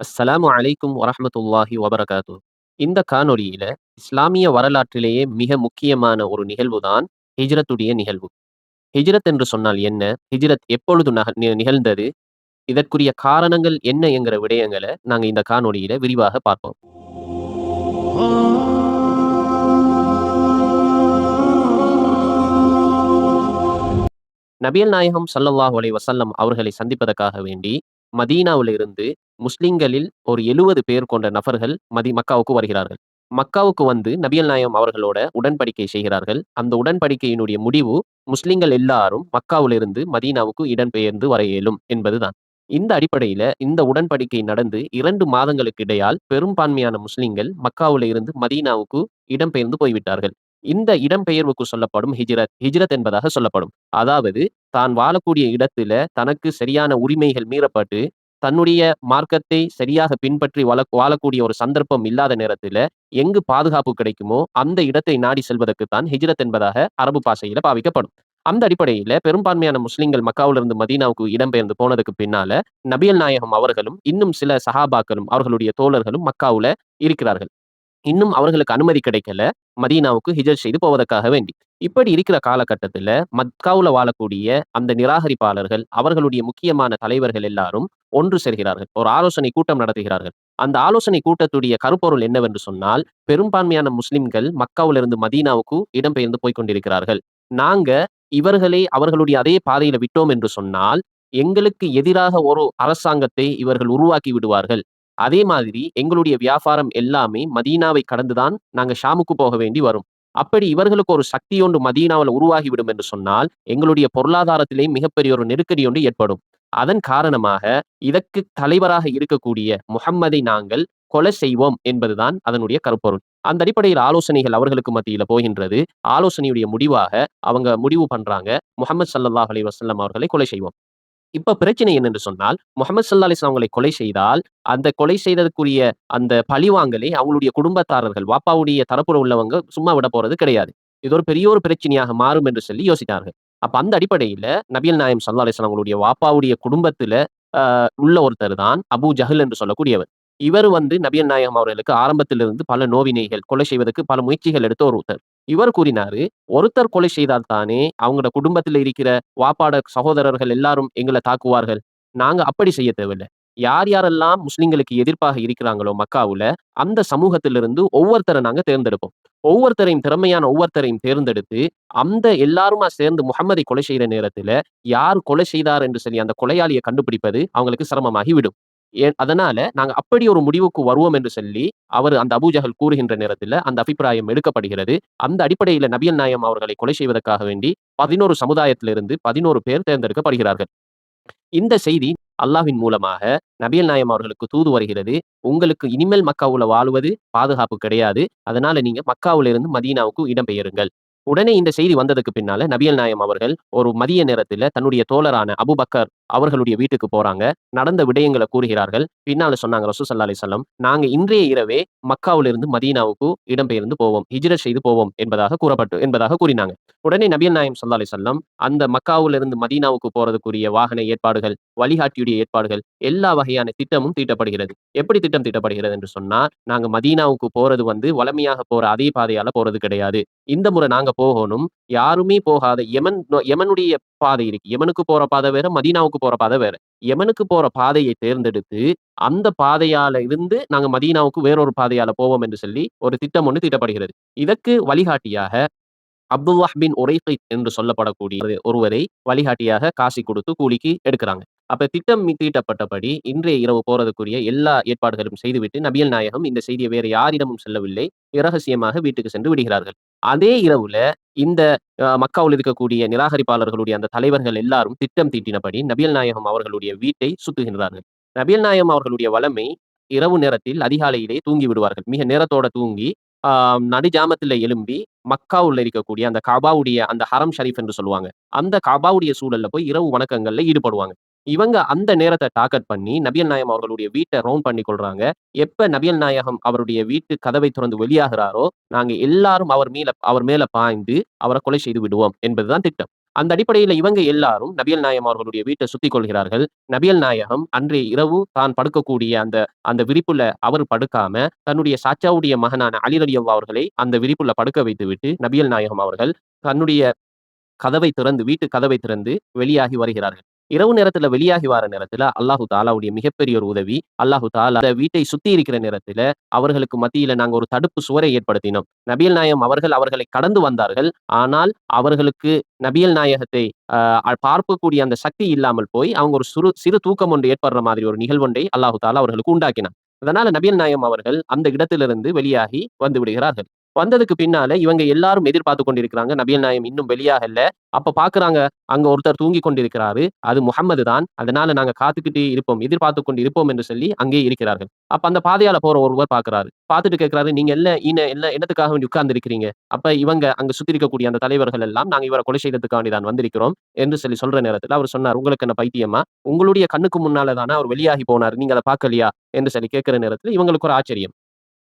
அஸ்ஸலாமு அலைக்கும் வரஹ்மத்துல்லாஹி வபரகாத்து. இந்த காணொளியில இஸ்லாமிய வரலாற்றிலேயே மிக முக்கியமான ஒரு நிகழ்வு தான் ஹிஜ்ரத்துடைய நிகழ்வு. ஹிஜ்ரத் என்று சொன்னால் என்ன? ஹிஜ்ரத் எப்பொழுது நக நிகழ்ந்தது? இதற்குரிய காரணங்கள் என்ன என்கிற விடயங்களை நாங்க இந்த காணொளியில விரிவாக பார்ப்போம். நபியல் நாயகம் சல்லல்லாஹ் அலை வசல்லம் அவர்களை சந்திப்பதற்காக வேண்டி மதீனாவிலிருந்து முஸ்லிம்களில் ஒரு 70 பேர் கொண்ட நபர்கள் மதி மக்காவுக்கு வருகிறார்கள். மக்காவுக்கு வந்து நபியல் நாயம் அவர்களோட உடன்படிக்கை செய்கிறார்கள். அந்த உடன்படிக்கையினுடைய முடிவு முஸ்லிம்கள் எல்லாரும் மக்காவிலிருந்து மதீனாவுக்கு இடம்பெயர்ந்து வர இயலும் என்பதுதான். இந்த அடிப்படையில இந்த உடன்படிக்கை நடந்து இரண்டு மாதங்களுக்கு இடையால் பெரும்பான்மையான முஸ்லிம்கள் மக்காவில இருந்து மதீனாவுக்கு இடம்பெயர்ந்து போய்விட்டார்கள். இந்த இடம்பெயர்வுக்கு சொல்லப்படும் ஹிஜ்ரத். ஹிஜ்ரத் என்பதாக சொல்லப்படும். அதாவது தான் வாழக்கூடிய இடத்துல தனக்கு சரியான உரிமைகள் மீறப்பட்டு, தன்னுடைய மார்க்கத்தை சரியாக பின்பற்றி வள வாழக்கூடிய ஒரு சந்தர்ப்பம் இல்லாத நேரத்தில் எங்கு பாதுகாப்பு கிடைக்குமோ அந்த இடத்தை நாடி செல்வதற்கு தான் ஹிஜ்ரத் என்பதாக அரபு பாஷையில பாவிக்கப்படும். அந்த அடிப்படையில பெரும்பான்மையான முஸ்லிம்கள் மக்காவிலிருந்து மதீனாவுக்கு இடம்பெயர்ந்து போனதுக்கு பின்னால, நபியல் நாயகம் அவர்களும், இன்னும் சில சஹாபாக்களும், அவர்களுடைய தோழர்களும் மக்காவுல இருக்கிறார்கள். இன்னும் அவர்களுக்கு அனுமதி கிடைக்கல, மதீனாவுக்கு ஹிஜர் செய்து போவதற்காக வேண்டி. இப்படி இருக்கிற காலகட்டத்துல மக்காவுல வாழக்கூடிய அந்த நிராகரிப்பாளர்கள், அவர்களுடைய முக்கியமான தலைவர்கள் எல்லாரும் ஒன்று சேர்கிறார்கள். ஒரு ஆலோசனை கூட்டம் நடத்துகிறார்கள். அந்த ஆலோசனை கூட்டத்துடைய கருப்பொருள் என்னவென்று சொன்னால், பெரும்பான்மையான முஸ்லிம்கள் மக்காவிலிருந்து மதீனாவுக்கு இடம்பெயர்ந்து போய்க் கொண்டிருக்கிறார்கள். நாங்க இவர்களை அவர்களுடைய அதே பாதையில விட்டோம் என்று சொன்னால், எங்களுக்கு எதிராக ஒரு அரசாங்கத்தை இவர்கள் உருவாக்கி விடுவார்கள். அதே மாதிரி எங்களுடைய வியாபாரம் எல்லாமே மதீனாவை கடந்துதான் நாங்க ஷாமுக்கு போக வேண்டி வரும். அப்படி இவர்களுக்கு ஒரு சக்தி ஒன்று மதீனாவுல உருவாகிவிடும் என்று சொன்னால், எங்களுடைய பொருளாதாரத்திலே மிகப்பெரிய ஒரு நெருக்கடி ஒன்று ஏற்படும். அதன் காரணமாக இதற்கு தலைவராக இருக்கக்கூடிய முகம்மதை நாங்கள் கொலை செய்வோம் என்பதுதான் அதனுடைய கருப்பொருள். அந்த அடிப்படையில் ஆலோசனைகள் அவர்களுக்கு மத்தியில போகின்றது. ஆலோசனையுடைய முடிவாக அவங்க முடிவு பண்றாங்க, முகமது சல்லாஹ் அலி வசல்லம் அவர்களை கொலை செய்வோம். இப்ப பிரச்சனை என்னென்று சொன்னால், முகமது சல்லா அலிஸ்லாம் அவங்களை கொலை செய்தால், அந்த கொலை செய்ததற்குரிய அந்த பழிவாங்கலை அவங்களுடைய குடும்பத்தாரர்கள், வாப்பாவுடைய தரப்புல உள்ளவங்க சும்மா விட போறது கிடையாது. இது ஒரு பெரிய ஒரு பிரச்சனையாக மாறும் என்று சொல்லி யோசித்தார்கள். அப்ப அந்த அடிப்படையில நபியல் நாயம் சல்லா அலிஸ்லாம் அவங்களுடைய வாப்பாவுடைய குடும்பத்துல உள்ள ஒருத்தர் தான் அபூ ஜஹல் என்று சொல்லக்கூடியவர். இவர் வந்து நபியல் நாயகம் அவர்களுக்கு ஆரம்பத்திலிருந்து பல நோவினைகள், கொலை செய்வதற்கு பல முயற்சிகள் எடுத்த ஒருத்தர். இவர் கூறினாரு, "ஒருத்தர் கொலை செய்தால் தானே அவங்களோட குடும்பத்தில் இருக்கிற வாப்பாட சகோதரர்கள் எல்லாரும் எங்களை தாக்குவார்கள். நாங்க அப்படி செய்ய தேவையில்ல. யார் யாரெல்லாம் முஸ்லிம்களுக்கு எதிர்ப்பாக இருக்கிறாங்களோ மக்காவுல, அந்த சமூகத்திலிருந்து ஒவ்வொருத்தரை நாங்க தேர்ந்தெடுப்போம். ஒவ்வொருத்தரையும் திறமையான ஒவ்வொருத்தரையும் தேர்ந்தெடுத்து, அந்த எல்லாருமா சேர்ந்து முகமதை கொலை செய்கிற நேரத்துல யார் கொலை செய்தார் என்று சொல்லி அந்த கொலையாளியை கண்டுபிடிப்பது அவங்களுக்கு சிரமமாகி விடும். ஏன் அதனால நாங்க அப்படி ஒரு முடிவுக்கு வருவோம் என்று சொல்லி, அவர் அந்த அபூஜகல் கூறுகின்ற நேரத்தில் அந்த அபிப்பிராயம் எடுக்கப்படுகிறது. அந்த அடிப்படையில நபியல் நாயம் அவர்களை கொலை செய்வதற்காக வேண்டி 11 சமுதாயத்திலிருந்து 11 பேர் தேர்ந்தெடுக்கப்படுகிறார்கள். இந்த செய்தி அல்லாஹ்வின் மூலமாக நபியல் நாயம் அவர்களுக்கு தூது வருகிறது. உங்களுக்கு இனிமேல் மக்காவுல வாழுவது பாதுகாப்பு கிடையாது. அதனால நீங்க மக்காவிலிருந்து மதீனாவுக்கு இடம்பெயருங்கள். உடனே இந்த செய்தி வந்ததுக்கு பின்னால நபியல் நாயம் அவர்கள் ஒரு மதிய நேரத்தில தன்னுடைய தோழரான அபுபக்கர் அவர்களுடைய வீட்டுக்கு போறாங்க. நடந்த விடயங்களை கூறுகிறார்கள். பின்னால சொன்னாங்க ரசூசல்லா ஸல்லல்லாஹு அலைஹி "நாங்க இன்றைய இரவே மக்காவிலிருந்து மதீனாவுக்கு இடம்பெயர்ந்து போவோம். ஹிஜ்ரத் செய்து போவோம்" என்பதாக கூறப்பட்டு என்பதாக கூறினாங்க. உடனே நபியல் நாயம் சொல்லா அலைஹி வஸல்லம் அந்த மக்காவிலிருந்து மதீனாவுக்கு போறதுக்குரிய வாகன ஏற்பாடுகள், வழிகாட்டியுடைய ஏற்பாடுகள், எல்லா வகையான திட்டமும் தீட்டப்படுகிறது. எப்படி திட்டம் தீட்டப்படுகிறது என்று சொன்னா, நாங்க மதீனாவுக்கு போறது வந்து வளமையாக போற அதே பாதையால போறது கிடையாது. இந்த முறை நாங்க போகணும். யாருமே போகாத யமன் யமனுடைய பாதை இருக்கு. யமனுக்கு போற பாதை வேற, மதீனாவுக்கு போற பாதை வேற. யமனுக்கு போற பாதையை தேர்ந்தெடுத்து, அந்த பாதையால இருந்து நாங்க மதீனாவுக்கு வேறொரு பாதையால போவோம் என்று சொல்லி ஒரு திட்டம் ஒண்ணு தீட்டப்படுகிறது. இதற்கு வழிகாட்டியாக அப்துல்லாஹ் பின் உரைஃபை என்று சொல்லப்படக்கூடிய ஒருவரை வழிகாட்டியாக காசி கொடுத்து கூலிக்கு எடுக்கிறாங்க அப்ப திட்டம் தீட்டப்பட்டபடி இன்றைய இரவு போறதுக்குரிய எல்லா ஏற்பாடுகளும் செய்துவிட்டு நபியல் நாயகம் இந்த செய்தியை வேறு யாரிடமும் செல்லவில்லை இரகசியமாக வீட்டுக்கு சென்று விடுகிறார்கள். அதே இரவுல இந்த மக்காவில் இருக்கக்கூடிய நிராகரிப்பாளர்களுடைய அந்த தலைவர்கள் எல்லாரும் திட்டம் தீட்டினபடி நபியல் நாயகம் அவர்களுடைய வீட்டை சுத்துகின்றார்கள். நபியல் நாயகம் அவர்களுடைய வளமை இரவு நேரத்தில் அதிகாலையிலே தூங்கி விடுவார்கள். மிக நேரத்தோட தூங்கி, நடுஜாமத்தில் எழும்பி மக்காவுல இருக்கக்கூடிய அந்த காபாவுடைய அந்த ஹரம் ஷரீஃப் என்று சொல்லுவாங்க. அந்த காபாவுடைய சூழல்ல போய் இரவு வணக்கங்கள்ல ஈடுபடுவாங்க. இவங்க அந்த நேரத்த டார்கெட் பண்ணி நபியல் நாயகம் அவர்களுடைய வீட்டை ரவுண்ட் பண்ணி கொள்றாங்க. எப்ப நபியல் நாயகம் அவருடைய வீட்டு கதவை திறந்து வெளியாகிறாரோ, நாங்க எல்லாரும் அவர் மேல அவர் மேல பாய்ந்து அவரை கொலை செய்து விடுவோம் என்பதுதான் திட்டம். அந்த அடிப்படையில இவங்க எல்லாரும் நபியல் நாயகம் அவர்களுடைய வீட்டை சுத்தி கொள்கிறார்கள் நபியல் நாயகம் அன்றைய இரவு தான் படுக்கக்கூடிய அந்த அந்த விரிப்புல அவர் படுக்காம தன்னுடைய சாச்சாவுடைய மகனான அலி அவர்களை அந்த விரிப்புல படுக்க வைத்து விட்டு நபியல் நாயகம் அவர்கள் தன்னுடைய கதவை திறந்து வீட்டு கதவை திறந்து வெளியாகி வருகிறார்கள் இரவு நேரத்துல வெளியாகி வர நேரத்துல அல்லாஹு தாலாவுடைய மிகப்பெரிய ஒரு உதவி அல்லாஹு தாலா வீட்டை சுத்தி இருக்கிற நேரத்துல அவர்களுக்கு மத்தியில நாங்க ஒரு தடுப்பு சுவரை ஏற்படுத்தினோம். நபியல் நாயம் அவர்கள் அவர்களை கடந்து வந்தார்கள். ஆனால் அவர்களுக்கு நபியல் நாயகத்தை பார்க்கக்கூடிய அந்த சக்தி இல்லாமல் போய் அவங்க ஒரு சிறு சிறு தூக்கம் ஒன்று ஏற்படுற மாதிரி ஒரு நிகழ்வொன்றை அல்லாஹு தாலா அவர்களுக்கு உண்டாக்கினார் அதனால நபியல் நாயம் அவர்கள் அந்த இடத்திலிருந்து வெளியாகி வந்து விடுகிறார்கள். வந்ததுக்கு பின்னால இவங்க எல்லாரும் எதிர்பார்த்து கொண்டிருக்கிறாங்க. நபியல் நாயம் இன்னும் வெளியாகல. அப்ப பாக்குறாங்க அங்க ஒருத்தர் தூங்கி கொண்டிருக்கிறாரு. அது முகம்மது தான். அதனால நாங்க காத்துக்கிட்டு இருப்போம். எதிர்பார்த்து கொண்டு இருப்போம் என்று சொல்லி அங்கே இருக்கிறார்கள். அப்ப அந்த பாதையால போற ஒருவர் பாக்குறாரு. பார்த்துட்டு கேட்கிறாரு நீங்க எல்லாம் இன என்ன என்னத்துக்காக வேண்டி உட்கார்ந்து இருக்கிறீங்க அப்ப இவங்க அங்க சுத்தி இருக்கக்கூடிய அந்த தலைவர்கள் எல்லாம் நாங்க இவரை கொலை செய்யறதுக்காண்டி தான் வந்திருக்கிறோம். என்று சொல்லி சொல்ற நேரத்துல அவர் சொன்னார் உங்களுக்கு என்ன பைத்தியமா? உங்களுடைய கண்ணுக்கு முன்னால தானே அவர் வெளியாகி போனார். நீங்க அதை பார்க்கலையா? என்று சொல்லி கேட்கிற நேரத்துல இவங்களுக்கு ஒரு ஆச்சரியம்.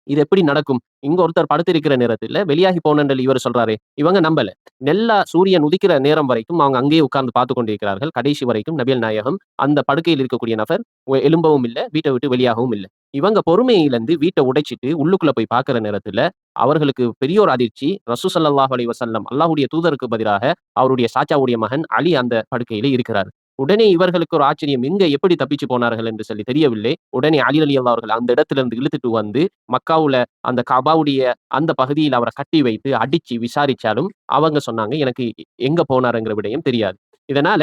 இது எப்படி நடக்கும்? இங்க ஒருத்தர் படுத்திருக்கிற நேரத்துல வெளியாகி போனன்றல் இவர் சொல்றாரு இவங்க நம்பல. நெல்லா சூரியன் உதிக்கிற நேரம் வரைக்கும் அவங்க அங்கேயே உட்கார்ந்து பார்த்து கொண்டிருக்கிறார்கள். கடைசி வரைக்கும் நபியல் நாயகம் அந்த படுக்கையில் இருக்கக்கூடிய நபர் எலும்பவும் இல்லை வீட்டை விட்டு வெளியாகவும் இல்லை. இவங்க பொறுமையிலிருந்து வீட்டை உடைச்சிட்டு உள்ளுக்குள்ள போய் பார்க்குற நேரத்துல அவர்களுக்கு பெரியோர் அதிர்ச்சி. ரசூ சல்லாஹ் அலி வசல்லம் அல்லாஹுடைய தூதருக்கு பதிலாக அவருடைய சாச்சாவுடைய மகன் அலி அந்த படுக்கையில இருக்கிறார். உடனே இவர்களுக்கு ஒரு ஆச்சரியம். எங்க எப்படி தப்பிச்சு போனார்கள்? என்று சொல்லி தெரியவில்லை. உடனே அலி அலி அவர்கள் அந்த இடத்துல இருந்து இழுத்துட்டு வந்து மக்காவுல அந்த கபாவுடைய அந்த பகுதியில் அவரை கட்டி வைத்து அடிச்சு விசாரிச்சாலும் அவங்க சொன்னாங்க எனக்கு எங்க போனாருங்கிற விடயம் தெரியாது. இதனால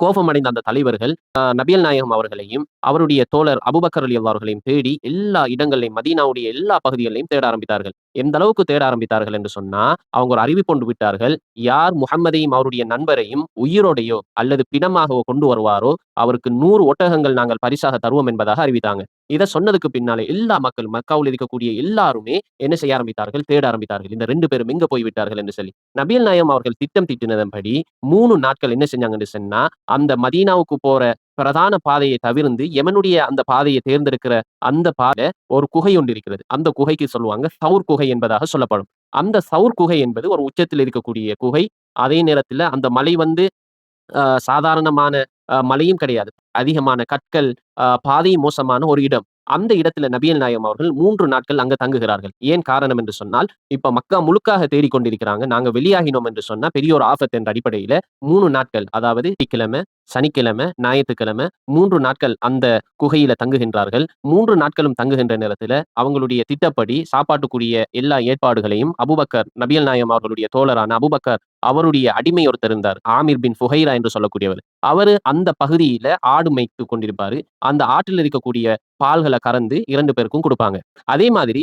கோபமடைந்த அந்த தலைவர்கள் நபியல் நாயகம் அவர்களையும் அவருடைய தோழர் அபுபக்கர் அலி அவர்களையும் தேடி எல்லா இடங்களையும் மதீனாவுடைய எல்லா பகுதிகளையும் தேட ஆரம்பித்தார்கள். எந்த அளவுக்கு தேட ஆரம்பித்தார்கள் என்று சொன்னா அவங்க ஒரு அறிவிப்பு கொண்டு விட்டார்கள். யார் முகம்மதையும் அவருடைய நண்பரையும் உயிரோடையோ அல்லது பிணமாகவோ கொண்டு வருவாரோ அவருக்கு நூறு ஒட்டகங்கள் நாங்கள் பரிசாக தருவோம் என்பதாக அறிவித்தாங்க. இதை சொன்னதுக்கு பின்னாலே எல்லா மக்கள் மக்காவில் இருக்கக்கூடிய எல்லாருமே என்ன செய்ய ஆரம்பித்தார்கள்? தேட ஆரம்பித்தார்கள். இந்த ரெண்டு பேரும் எங்க போய்விட்டார்கள் என்று சொல்லி. நபியல் நாயம் அவர்கள் திட்டம் திட்டினதன்படி மூணு நாட்கள் என்ன செஞ்சாங்கன்னு சொன்னா அந்த மதீனாவுக்கு போற பிரதான பாதையை தவிர்ந்து எமனுடைய அந்த பாதையை தேர்ந்தெடுக்கிற அந்த பாதை ஒரு குகை ஒன்று இருக்கிறது. அந்த குகைக்கு சொல்லுவாங்க சவுர் குகை என்பதாக சொல்லப்படும். அந்த சவுர் குகை என்பது ஒரு உச்சத்தில் இருக்கக்கூடிய குகை. அதே நேரத்துல அந்த மலை வந்து சாதாரணமான மலையும் கிடையாது. அதிகமான கற்கள் பாதை மோசமான ஒரு இடம். அந்த இடத்துல நபியல் நாயம் அவர்கள் மூன்று நாட்கள் அங்க தங்குகிறார்கள். ஏன் காரணம் என்று சொன்னால் இப்ப மக்கா முழுக்காக தேடிக்கொண்டிருக்கிறாங்க. நாங்க வெளியாகினோம் என்று சொன்னா பெரிய ஒரு ஆபத்து என்ற அடிப்படையில மூணு நாட்கள் அதாவது வெள்ளிக்கிழமை சனிக்கிழமை ஞாயிற்றுக்கிழமை மூன்று நாட்கள் அந்த குகையில தங்குகின்றார்கள். மூன்று நாட்களும் தங்குகின்ற நேரத்துல அவங்களுடைய திட்டப்படி சாப்பாட்டுக்குரிய எல்லா ஏற்பாடுகளையும் அபுபக்கர் நபியல் நாயம் அவர்களுடைய தோழரான அபுபக்கர் அவருடைய அடிமை ஒருத்தர் இருந்தார். ஆமீர் பின் ஃபுஹைரா என்று சொல்லக்கூடியவர். அவரு அந்த பகுதியில ஆடு மேய்த்து கொண்டிருப்பாரு. அந்த ஆற்றில் இருக்கக்கூடிய பால்களை கறந்து இரண்டு பேருக்கும் கொடுப்பாங்க. அதே மாதிரி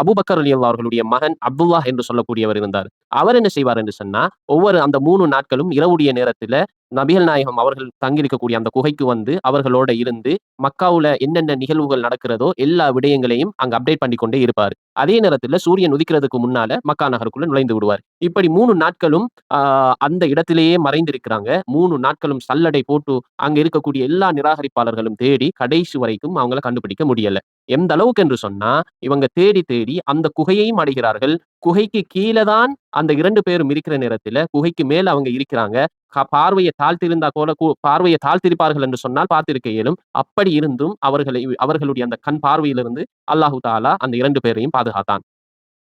அபுபக்கர் அலி அவர்களுடைய மகன் அப்துல்லா என்று சொல்லக்கூடியவர் இருந்தார். அவர் என்ன செய்வார் என்று சொன்னா ஒவ்வொரு அந்த மூணு நாட்களும் இரவுடைய நேரத்துல நபிகள் நாயகம் அவர்கள் தங்கியிருக்கக்கூடிய அந்த குகைக்கு வந்து அவர்களோட இருந்து மக்காவுல என்னென்ன நிகழ்வுகள் நடக்கிறதோ எல்லா விடயங்களையும் அங்க அப்டேட் பண்ணி கொண்டே இருப்பார். அதே நேரத்துல சூரியன் உதிக்கிறதுக்கு முன்னால மக்கா நகருக்குள்ள நுழைந்து விடுவார். இப்படி மூணு நாட்களும் ஆஹ் அந்த இடத்திலேயே மறைந்திருக்கிறாங்க. மூணு நாட்களும் சல்லடை போட்டு அங்க இருக்கக்கூடிய எல்லா நிராகரிப்பாளர்களும் தேடி கடைசி வரைக்கும் அவங்கள கண்டுபிடிக்க முடியல. எந்த அளவுக்கு என்று சொன்னா இவங்க தேடி தேடி அந்த குகையையும் அடைகிறார்கள். குகைக்கு கீழே தான் அந்த இரண்டு பேரும் இருக்கிற நேரத்துல குகைக்கு மேல அவங்க இருக்கிறாங்க. பார்வையை தாழ்த்திருந்தா போல பார்வையை தாழ்த்திருப்பார்கள் என்று சொன்னால் பார்த்திருக்க இயலும். அப்படி இருந்தும் அவர்களை அவர்களுடைய அந்த கண் பார்வையிலிருந்து அல்லாஹு தாலா அந்த இரண்டு பேரையும் பாதுகாத்தான்.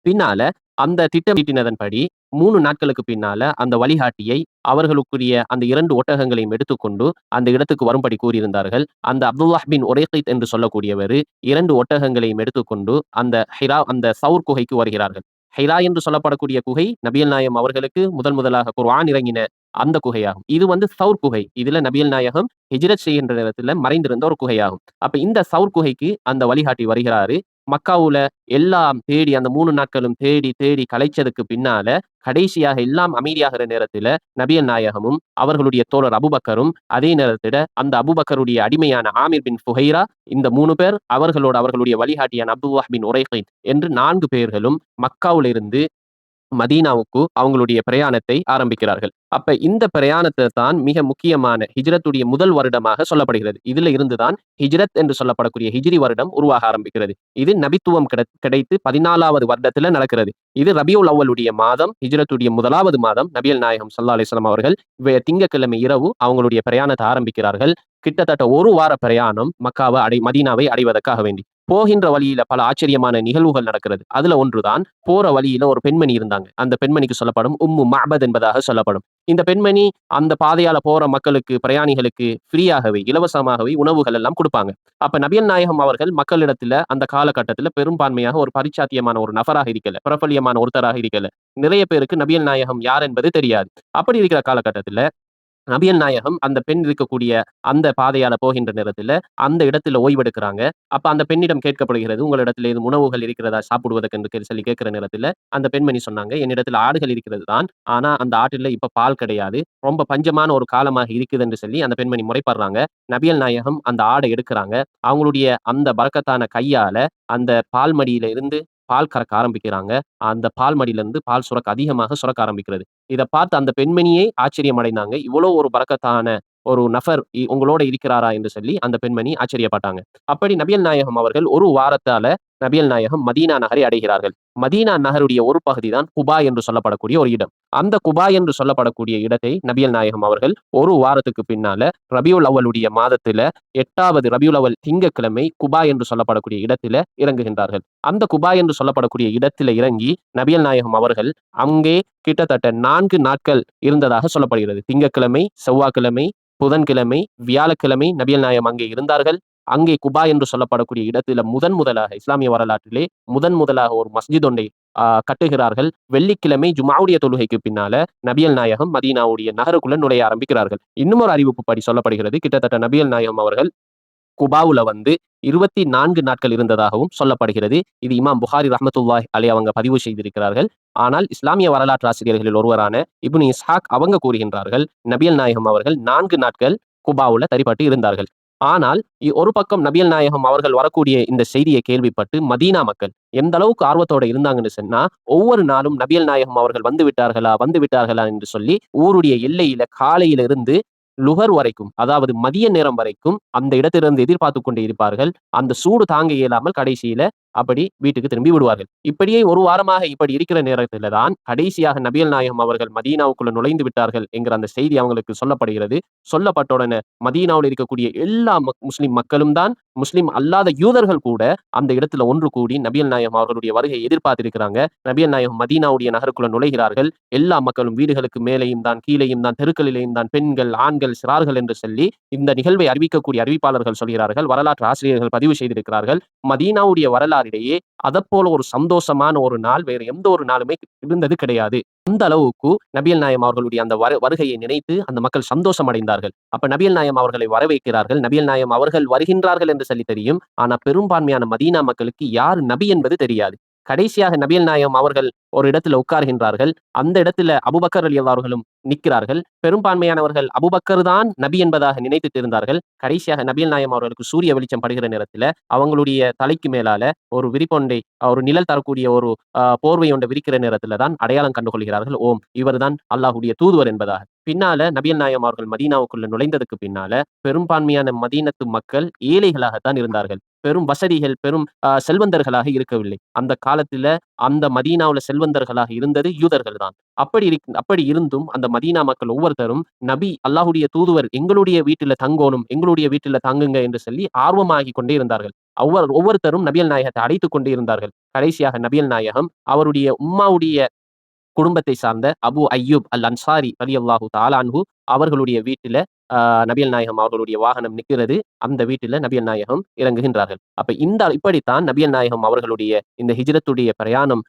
பின்னால அந்த திட்டமிட்டினதன்படி மூணு நாட்களுக்கு பின்னால அந்த வழிகாட்டியை அவர்களுக்குரிய அந்த இரண்டு ஒட்டகங்களையும் எடுத்துக்கொண்டு அந்த இடத்துக்கு வரும்படி கூறியிருந்தார்கள். அந்த அப்துல்லாஹ் பின் ஒரேகைத் என்று சொல்லக்கூடியவர் இரண்டு ஒட்டகங்களையும் எடுத்துக்கொண்டு அந்த ஹிரா அந்த சவுர் குகைக்கு வருகிறார்கள். ஹைரா என்று சொல்லப்படக்கூடிய குகை நபியல் நாயம் அவர்களுக்கு முதல் முதலாக குர்ஆன் இறங்கின அந்த குகையாகும். இது வந்து சவுர் குகை. இதுல நபியல் நாயகம் ஹிஜ்ரத் செய்கின்ற நேரத்துல மறைந்திருந்த ஒரு குகையாகும். அப்ப இந்த சவுர் குகைக்கு அந்த வழிகாட்டி வருகிறாரு. மக்காவுல எல்லாம் தேடி அந்த மூணு நாட்களும் தேடி தேடி கலைச்சதுக்கு பின்னால கடைசியாக எல்லாம் அமைதியாகிற நேரத்துல நபியல் நாயகமும் அவர்களுடைய தோழர் அபுபக்கரும் அதே நேரத்துல அந்த அபுபக்கருடைய அடிமையான ஆமீர் பின் ஃபுஹைரா இந்த மூணு பேர் அவர்களோட அவர்களுடைய வழிகாட்டியான அப்துல்லாஹ் பின் உரைஹின் என்று நான்கு பேர்களும் மக்காவிலிருந்து மதீனாவுக்கு அவங்களுடைய பிரயாணத்தை ஆரம்பிக்கிறார்கள். அப்ப இந்த பிரயாணத்தை தான் மிக முக்கியமான ஹிஜ்ரத்துடைய முதல் வருடமாக சொல்லப்படுகிறது. இதுல இருந்துதான் ஹிஜ்ரத் என்று சொல்லப்படக்கூடிய ஹிஜ்ரி வருடம் உருவாக ஆரம்பிக்கிறது. இது நபித்துவம் கிடை கிடைத்து பதினாலாவது வருடத்துல நடக்கிறது. இது ரபியுல் அவ்வளுடைய மாதம் ஹிஜ்ரத்துடைய முதலாவது மாதம் நபியல் நாயகம் சல்லா அலிஸ்லாம் அவர்கள் திங்கக்கிழமை இரவு அவங்களுடைய பிரயாணத்தை ஆரம்பிக்கிறார்கள். கிட்டத்தட்ட ஒரு வார பிரயாணம் மக்காவை அடை மதீனாவை அடைவதற்காக வேண்டி. போகின்ற வழியில பல ஆச்சரியமான நிகழ்வுகள் நடக்கிறது. அதுல ஒன்றுதான் போற வழியில ஒரு பெண்மணி இருந்தாங்க. அந்த பெண்மணிக்கு சொல்லப்படும் உம்மு மஹபத் என்பதாக சொல்லப்படும். இந்த பெண்மணி அந்த பாதையால போற மக்களுக்கு பிரயாணிகளுக்கு ஃப்ரீயாகவே இலவசமாகவே உணவுகள் எல்லாம் கொடுப்பாங்க. அப்ப நபியல் நாயகம் அவர்கள் மக்களிடத்துல அந்த காலகட்டத்துல பெரும்பான்மையாக ஒரு பரிச்சாத்தியமான ஒரு நபராக இருக்கல பிரபல்யமான ஒருத்தராக இருக்கல. நிறைய பேருக்கு நபியல் நாயகம் யார் என்பது தெரியாது. அப்படி இருக்கிற காலகட்டத்துல நபியல் நாயகம் அந்த பெண் இருக்கக்கூடிய அந்த பாதையால போகின்ற நேரத்துல அந்த இடத்துல ஓய்வெடுக்கிறாங்க. அப்ப அந்த பெண்ணிடம் கேட்கப்படுகிறது உங்களிடத்துல இது உணவுகள் இருக்கிறதா? சாப்பிடுவதற்கு என்று சொல்லி கேட்கிற நேரத்துல அந்த பெண்மணி சொன்னாங்க என்னிடத்துல ஆடுகள் இருக்கிறது தான் ஆனா அந்த ஆட்டில் இப்ப பால் கிடையாது. ரொம்ப பஞ்சமான ஒரு காலமாக இருக்குது என்று சொல்லி அந்த பெண்மணி முறைப்படுறாங்க. நபியல் நாயகம் அந்த ஆடை எடுக்கிறாங்க. அவங்களுடைய அந்த பழக்கத்தான கையால அந்த பால் மடியில இருந்து பால் கறக்க ஆரம்பிக்கிறாங்க. அந்த பால் மடியில இருந்து பால் சுரக்க அதிகமாக சுரக்க ஆரம்பிக்கிறது. இதை பார்த்து அந்த பெண்மணியே ஆச்சரியம் அடைந்தாங்க இவ்வளவு ஒரு பறக்கத்தான ஒரு நபர் உங்களோட இருக்கிறாரா? என்று சொல்லி அந்த பெண்மணி ஆச்சரியப்பட்டாங்க. அப்படி நபியல் நாயகம் அவர்கள் ஒரு வாரத்தால நபியல் நாயகம் மதீனா நகரை அடைகிறார்கள். மதீனா நகருடைய ஒரு பகுதி தான் குபா என்று சொல்லப்படக்கூடிய ஒரு இடம். அந்த குபா என்று சொல்லப்படக்கூடிய இடத்தை நபியல் நாயகம் அவர்கள் ஒரு வாரத்துக்கு பின்னால ரபியுல் அவளுடைய மாதத்துல எட்டாவது ரபியுல் அவல் திங்கக்கிழமை குபா என்று சொல்லப்படக்கூடிய இடத்துல இறங்குகின்றார்கள். அந்த குபா என்று சொல்லப்படக்கூடிய இடத்துல இறங்கி நபியல் நாயகம் அவர்கள் அங்கே கிட்டத்தட்ட நான்கு நாட்கள் இருந்ததாக சொல்லப்படுகிறது. திங்கக்கிழமை செவ்வாய்க்கிழமை புதன்கிழமை வியாழக்கிழமை நபியல் நாயம் அங்கே இருந்தார்கள். அங்கே குபா என்று சொல்லப்படக்கூடிய இடத்துல முதன் முதலாக இஸ்லாமிய வரலாற்றிலே முதன் முதலாக ஒரு மஸ்ஜித் ஒன்றை கட்டுகிறார்கள். வெள்ளிக்கிழமை ஜுமாவுடைய தொழுகைக்கு பின்னால நபியல் நாயகம் மதீனாவுடைய நகருக்குள்ள நுழைய ஆரம்பிக்கிறார்கள். இன்னும் ஒரு அறிவிப்பு படி சொல்லப்படுகிறது. கிட்டத்தட்ட நபியல் நாயகம் அவர்கள் குபாவுல வந்து இருபத்தி நான்கு நாட்கள் இருந்ததாகவும் சொல்லப்படுகிறது. இது இமாம் புகாரி ரஹமத்துல்லாஹ் அலி அவங்க பதிவு செய்திருக்கிறார்கள். ஆனால் இஸ்லாமிய வரலாற்று ஆசிரியர்களில் ஒருவரான இப்னு இஸ்ஹாக் அவங்க கூறுகின்றார்கள் நபியல் நாயகம் அவர்கள் நான்கு நாட்கள் குபாவுல தரிப்பட்டு இருந்தார்கள். ஆனால் ஒரு பக்கம் நபியல் நாயகம் அவர்கள் வரக்கூடிய இந்த செய்தியை கேள்விப்பட்டு மதீனா மக்கள் எந்த அளவுக்கு ஆர்வத்தோட இருந்தாங்கன்னு சொன்னா ஒவ்வொரு நாளும் நபியல் நாயகம் அவர்கள் வந்து விட்டார்களா வந்து விட்டார்களா என்று சொல்லி ஊருடைய எல்லையில காலையில இருந்து லுகர் வரைக்கும் அதாவது மதிய நேரம் வரைக்கும் அந்த இடத்திலிருந்து எதிர்பார்த்து கொண்டே இருப்பார்கள். அந்த சூடு தாங்க இயலாமல் கடைசியில அப்படி வீட்டுக்கு திரும்பி விடுவார்கள். இப்படியே ஒரு வாரமாக இப்படி இருக்கிற நேரத்தில் தான் கடைசியாக நபியல் நாயகம் அவர்கள் மதீனாவுக்குள்ள நுழைந்து விட்டார்கள் என்கிற அந்த செய்தி அவங்களுக்கு சொல்லப்படுகிறது. சொல்லப்பட்டவுடனே மதீனாவில் இருக்கக்கூடிய எல்லா முஸ்லிம் மக்களும் தான் முஸ்லிம் அல்லாத யூதர்கள் கூட அந்த இடத்துல ஒன்று கூடி நபியல் நாயகம் அவர்களுடைய வருகை எதிர்பார்த்திருக்கிறாங்க. நபியல் நாயகம் மதீனாவுடைய நகருக்குள்ள நுழைகிறார்கள். எல்லா மக்களும் வீடுகளுக்கு மேலேயும் தான் கீழேயும் தான் தெருக்களிலேயும் தான் பெண்கள் ஆண்கள் சிறார்கள் என்று சொல்லி இந்த நிகழ்வை அறிவிக்கக்கூடிய அறிவிப்பாளர்கள் சொல்கிறார்கள். வரலாற்று ஆசிரியர்கள் பதிவு செய்திருக்கிறார்கள். மதீனாவுடைய வரலாறு இடையே அதை போல ஒரு சந்தோஷமான ஒரு நாள் வேற எந்த ஒரு நாளுமே இருந்தது கிடையாது. அந்த அளவுக்கு நபியல் நாயம் அவர்களுடைய அந்த வருகையை நினைத்து அந்த மக்கள் சந்தோஷம் அடைந்தார்கள் அப்ப நபியல் நாயம் அவர்களை வரவேற்கிறார்கள். நபியல் நாயம் அவர்கள் வருகின்றார்கள் என்று சொல்லி தெரியும். ஆனா பெரும்பான்மையான மதீனா மக்களுக்கு யார் நபி என்பது தெரியாது. கடைசியாக நபியல் நாயம் அவர்கள் ஒரு இடத்துல உட்கார்கின்றார்கள். அந்த இடத்துல அபுபக்கர் அலி அவர்களும் நிற்கிறார்கள். பெரும்பான்மையானவர்கள் அபுபக்கர் தான் நபி என்பதாக நினைத்துட்டு இருந்தார்கள். கடைசியாக நபியல் நாயம் அவர்களுக்கு சூரிய வெளிச்சம் படுகிற நேரத்துல அவங்களுடைய தலைக்கு மேலால ஒரு விரிப்பொண்டை ஒரு நிழல் தரக்கூடிய ஒரு போர்வை ஒன்றை விரிக்கிற நேரத்துல தான் அடையாளம் கண்டுகொள்கிறார்கள். ஓம் இவர்தான் அல்லாஹுடைய தூதுவர் என்பதாக. பின்னால நபியல் நாயம் அவர்கள் மதீனாவுக்குள்ள நுழைந்ததுக்கு பின்னால பெரும்பான்மையான மதீனத்து மக்கள் ஏழைகளாகத்தான் இருந்தார்கள். பெரும் வசதிகள் பெரும் செல்வந்தர்களாக இருக்கவில்லை. அந்த காலத்துல அந்த மதீனாவுல செல்வந்தர்களாக இருந்தது யூதர்கள் தான் அப்படி அப்படி இருந்தும் அந்த மதீனா மக்கள் ஒவ்வொருத்தரும் நபி அல்லாஹுடைய தூதுவர் எங்களுடைய வீட்டுல தங்கோணும் எங்களுடைய வீட்டுல தங்குங்க என்று சொல்லி ஆர்வமாகி கொண்டே இருந்தார்கள். ஒவ்வொரு ஒவ்வொருத்தரும் நபியல் நாயகத்தை அழைத்து கொண்டே இருந்தார்கள். கடைசியாக நபியல் நாயகம் அவருடைய உம்மாவுடைய குடும்பத்தை சார்ந்த அபு ஐயூப் அல் அன்சாரி அலி அல்லாஹு தாலான்ஹு அவர்களுடைய வீட்டில நபியல் நாயகம் அவர்களுடைய வாகனம் நிற்கிறது. அந்த வீட்டில் நபியல் நாயகம் இறங்குகின்றார்கள். அப்ப இந்த இப்படித்தான் நபியல் நாயகம் அவர்களுடைய இந்த ஹிஜ்ரத்துடைய பிரயாணம்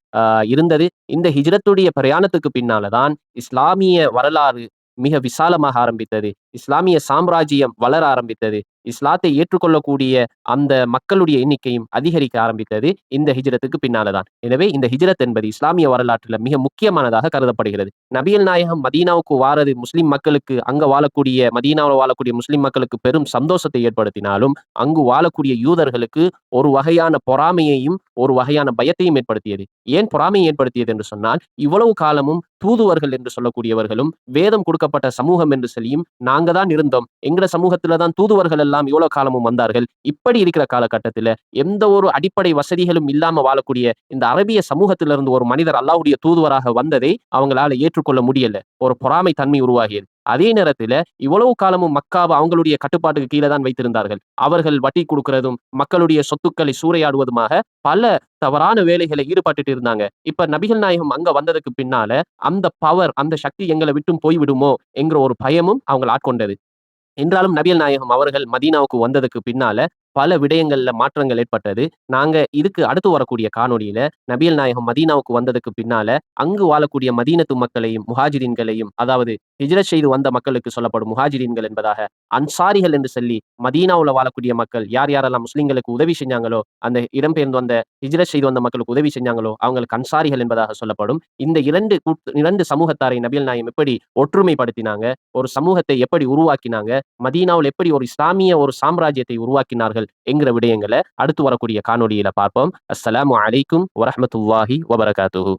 இருந்தது. இந்த ஹிஜ்ரத்துடைய பிரயாணத்துக்கு பின்னால்தான் இஸ்லாமிய வரலாறு மிக விசாலமாக ஆரம்பித்தது. இஸ்லாமிய சாம்ராஜ்யம் வளர ஆரம்பித்தது. இஸ்லாத்தை ஏற்றுக்கொள்ளக்கூடிய அந்த மக்களுடைய எண்ணிக்கையும் அதிகரிக்க ஆரம்பித்தது இந்த ஹிஜ்ரத்துக்கு பின்னால்தான். எனவே இந்த ஹிஜ்ரத் என்பது இஸ்லாமிய வரலாற்றில் மிக முக்கியமானதாக கருதப்படுகிறது. நபியல் நாயகம் மதீனாவுக்கு வாரது முஸ்லிம் மக்களுக்கு அங்க வாழக்கூடிய மதீனாவில் வாழக்கூடிய முஸ்லிம் மக்களுக்கு பெரும் சந்தோஷத்தை ஏற்படுத்தினாலும் அங்கு வாழக்கூடிய யூதர்களுக்கு ஒரு வகையான பொறாமையையும் ஒரு வகையான பயத்தையும் ஏற்படுத்தியது. ஏன் பொறாமையை ஏற்படுத்தியது என்று சொன்னால் இவ்வளவு காலமும் தூதுவர்கள் என்று சொல்லக்கூடியவர்களும் வேதம் கொடுக்கப்பட்ட சமூகம் என்று சொல்லியும் நாங்க தான் இருந்தோம். எங்கட சமூகத்துல தான் தூதுவர்கள் எல்லாம் இவ்வளவு காலமும் வந்தார்கள். இப்படி இருக்கிற காலகட்டத்துல எந்த ஒரு அடிப்படை வசதிகளும் இல்லாம வாழக்கூடிய இந்த அரபிய சமூகத்திலிருந்து ஒரு மனிதர் அல்லாவுடைய தூதுவராக வந்ததை அவங்களால ஏற்றுக்கொள்ள முடியல. ஒரு பொறாமை தன்மை உருவாகியது. அதே நேரத்துல இவ்வளவு காலமும் மக்காவை அவங்களுடைய கட்டுப்பாட்டுக்கு கீழே தான் வைத்திருந்தார்கள். அவர்கள் வட்டி கொடுக்கிறதும் மக்களுடைய சொத்துக்களை சூறையாடுவதுமாக பல தவறான வேலைகளை ஈடுபட்டுட்டு இருந்தாங்க. இப்ப நபிகள் நாயகம் அங்க வந்ததுக்கு பின்னால அந்த பவர் அந்த சக்தி எங்களை விட்டும் போய்விடுமோ என்கிற ஒரு பயமும் அவங்களை ஆட்கொண்டது. என்றாலும் நபியல் நாயகம் அவர்கள் மதீனாவுக்கு வந்ததுக்கு பின்னால பல விடயங்கள்ல மாற்றங்கள் ஏற்பட்டது. நாங்க இதுக்கு அடுத்து வரக்கூடிய காணொளியில நபியல் நாயகம் மதீனாவுக்கு வந்ததுக்கு பின்னால அங்கு வாழக்கூடிய மதீனத்து மக்களையும் முஹாஜிரின்களையும் அதாவது ஹிஜ்ரத் செய்து வந்த மக்களுக்கு சொல்லப்படும் முஹாஜிரின்கள் என்பதாக அன்சாரிகள் என்று சொல்லி மதீனாவுல வாழக்கூடிய மக்கள் யார் யாரெல்லாம் முஸ்லிம்களுக்கு உதவி செஞ்சாங்களோ அந்த இடம்பெயர்ந்து வந்த ஹிஜ்ரத் செய்து வந்த மக்களுக்கு உதவி செஞ்சாங்களோ அவங்களுக்கு அன்சாரிகள் என்பதாக சொல்லப்படும். இந்த இரண்டு கூட்டு- இரண்டு சமூகத்தாரை நபியல் நாயகம் எப்படி ஒற்றுமைப்படுத்தினாங்க ஒரு சமூகத்தை எப்படி உருவாக்கினாங்க மதீனாவில் எப்படி ஒரு இஸ்லாமிய ஒரு சாம்ராஜ்யத்தை உருவாக்கினார்கள் என்கிற விடயங்களை அடுத்து வரக்கூடிய காணொளியில பார்ப்போம். அஸ்ஸலாமு அலைக்கும் வரமத்துல்லாஹி வபரகாத்துஹு.